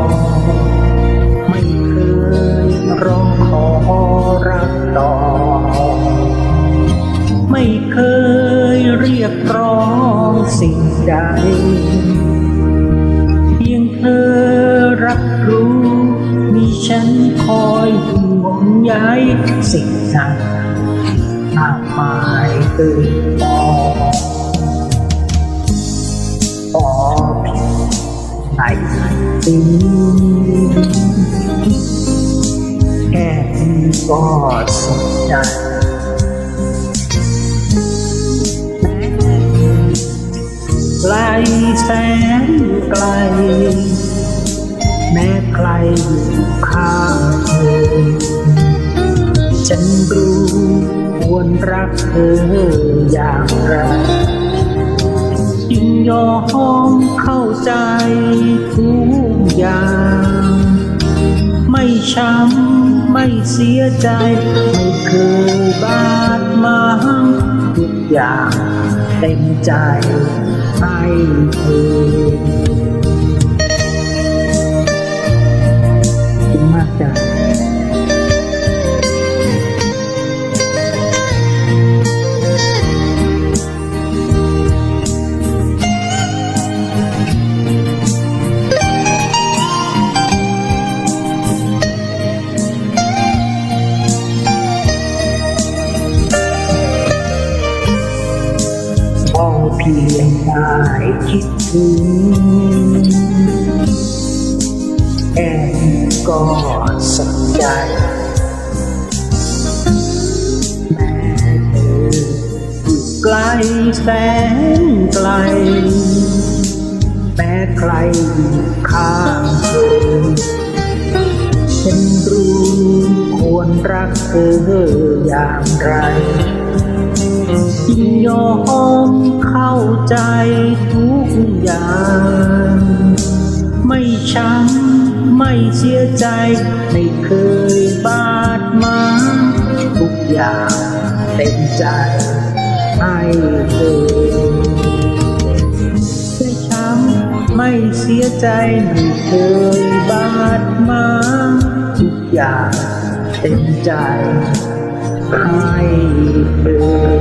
ง ไม่เคยเรียกร้องสิ่งใด เพียงเธอรับรู้ มีฉันคอยห่วงใยสิ่งนั้นมากมายเกินพอพอเพียงไหนสิ่งแค่นี้ก็สุขใจ แสนไกล แม้ใครอยู่ข้างเธอ ฉันรู้ควรรักเธออย่างไรจึงยอมเข้าใจทุกอย่าง ไม่ช้ำไม่เสียใจ ไม่เคยบาดหมาง อย่างเต็มใจให้เธอ เพียงได้คิดถึงแค่นี้ก็สักใจแม้เธออยู่ไกลแสนไกล แม้ใครอยู่ข้างเธอฉันรู้ควรรักเธออย่างไร ยินยอมเข้าใจทุกอย่าง ไม่ช้ำไม่เสียใจ ไม่เคยบาดหมางทุกอย่างเต็มใจให้เธอไม่ช้ำไม่เสียใจ ไม่เคยบาดหมางทุกอย่างเต็มใจให้เธอ